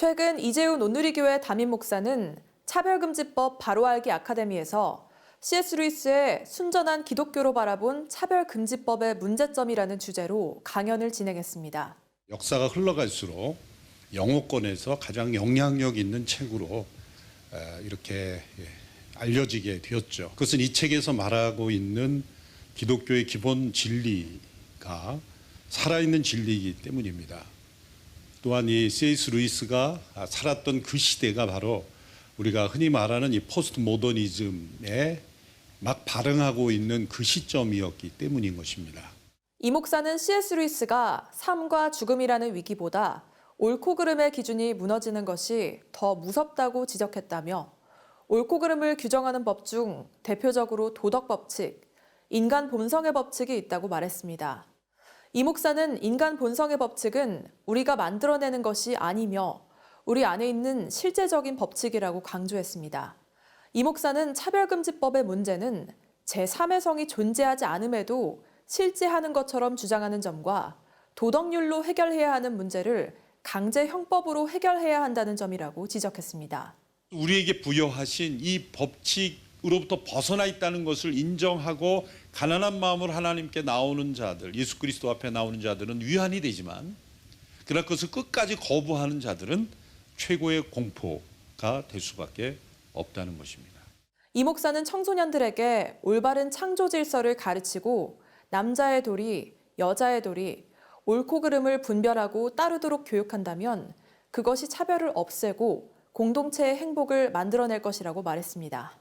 최근 이재훈 온누리교회 담임 목사는 차별금지법 바로 알기 아카데미에서 C.S. 루이스의 순전한 기독교로 바라본 차별금지법의 문제점이라는 주제로 강연을 진행했습니다. 역사가 흘러갈수록 영어권에서 가장 영향력 있는 책으로 에, 이렇게 예, 알려지게 되었죠. 그것은 이 책에서 말하고 있는 기독교의 기본 진리가 살아있는 진리이기 때문입니다. 또한 이 C.S. 루이스가 살았던 그 시대가 바로 우리가 흔히 말하는 이 포스트 모더니즘에 막 발응하고 있는 그 시점이었기 때문인 것입니다. 이 목사는 C.S. 루이스가 삶과 죽음이라는 위기보다 옳고 그름의 기준이 무너지는 것이 더 무섭다고 지적했다며 옳고 그름을 규정하는 법 중 대표적으로 도덕 법칙, 인간 본성의 법칙이 있다고 말했습니다. 이 목사는 인간 본성의 법칙은 우리가 만들어내는 것이 아니며 우리 안에 있는 실제적인 법칙이라고 강조했습니다. 이 목사는 차별금지법의 문제는 제3의 성이 존재하지 않음에도 실제 하는 것처럼 주장하는 점과 도덕률로 해결해야 하는 문제를 강제 형법으로 해결해야 한다는 점이라고 지적했습니다. 우리에게 부여하신 이 법칙 으로부터 벗어나 있다는 것을 인정하고 가난한 마음으로 하나님께 나오는 자들, 예수 그리스도 앞에 나오는 자들은 위안이 되지만 그러나 그것을 끝까지 거부하는 자들은 최고의 공포가 될 수밖에 없다는 것입니다. 이 목사는 청소년들에게 올바른 창조 질서를 가르치고 남자의 도리, 여자의 도리, 옳고 그름을 분별하고 따르도록 교육한다면 그것이 차별을 없애고 공동체의 행복을 만들어낼 것이라고 말했습니다.